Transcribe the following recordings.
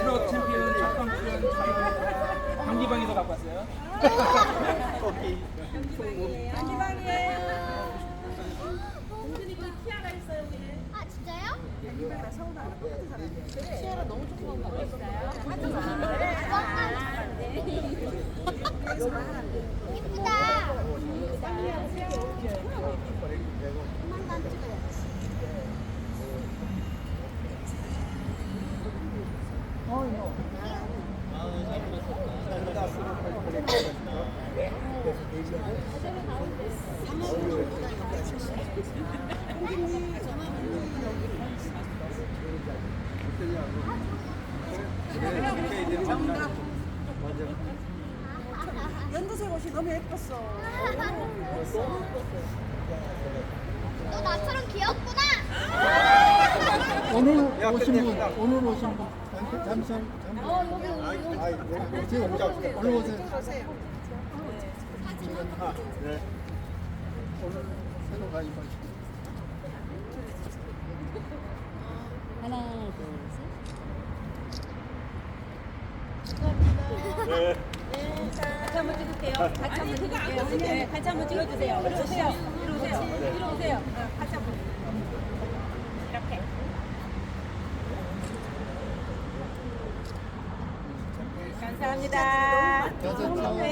트롯 챔피언 출연 자유 경기방에서 갖고 왔어요. 아 진짜요? 이쁘다. 연두색 옷이 너무 예뻤어. 너 나처럼 귀엽구나. 오늘 오신 분, 오늘 오신 분. 잠시-. 잠시만. 어 여기 여기. 지금 얼른 오세요. 오늘 새로 가입하 신 같이 한번 찍을게요. 같이 한번 찍을게요. 네, 같이 한번 찍어주세요. 이리 오세요. 이리 오세요. 이리 오세요. 네, 같이 한번. 이렇게. 감사합니다. 여섯 네.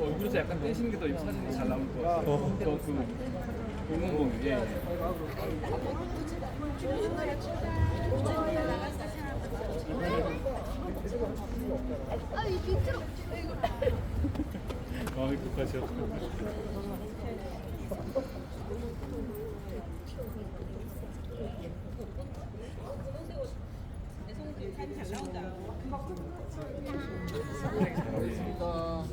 얼굴에서 약간 떼시는 게 더 사진이 잘 나올 것 같아요. 저그 공문봉 예. 예. 아이 밑으로. 아 끝까지요. 분입니다.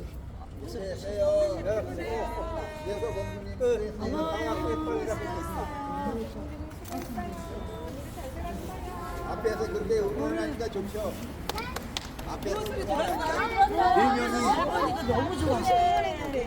앞에서 그렇게 응원하니까 좋죠. 앞에서 너무 좋아. 근데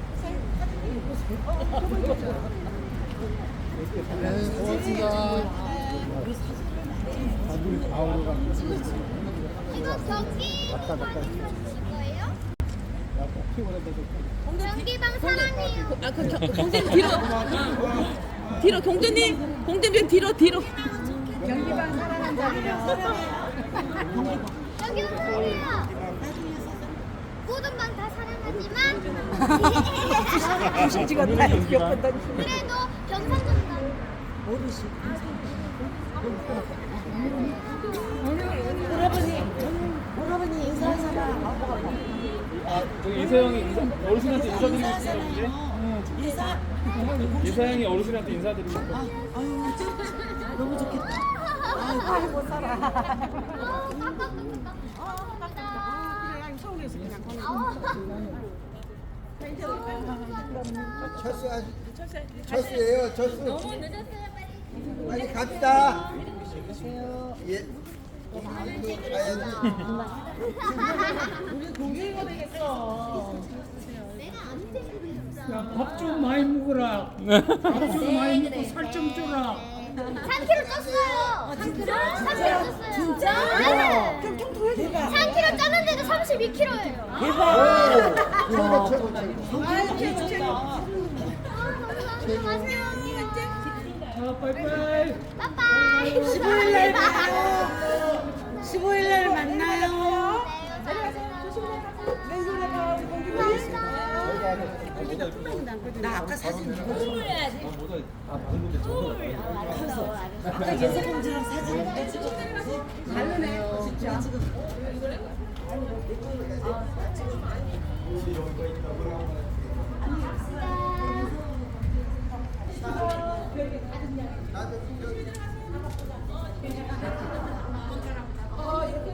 네, 고맙습니다. 경기방 사랑해요. 아, 그 경- 공주님 뒤로. 뒤로 공주님, 공주님 뒤로 뒤로. 경기방 사랑해요. 모든 방다 사랑하지만 정신 찍었다. 귀엽다. 그래도 경상도는 오라버니 인사하잖아. 아 저기 이서 형이 인사 어르신한테 인사드리고. 인사. 이서 형이 어르신한테 인사드리고 싶어. 아유, 너무 좋겠다. 아이고, 못 살아. 철수 철수예요. 철수. 너무 늦었어요, 빨리. 빨리 갑시다. 예. 가야지. 우리 공주이가 되겠어. 내가 안 되겠어. 야, 밥좀 많이 먹어라. 밥 좀 많이 먹고 살 좀 쪄라. 3kg 쪘어요. 3kg? 3kg 쪘어요. 진짜? 네. 좀 통통해 대박. 3kg 쪘는데도 32kg예요. 대박. 최고 최고 최고. 최고. 아, 감사합니다. 안녕하세요. 자, 빠이빠이. 빠빠이. 15일 날 봐요. 15일 날 만나요. 나 아까 사진 누가 찍었어? 아까 예슬공주랑 사진 찍었어? 다르네 진짜 어, 이렇게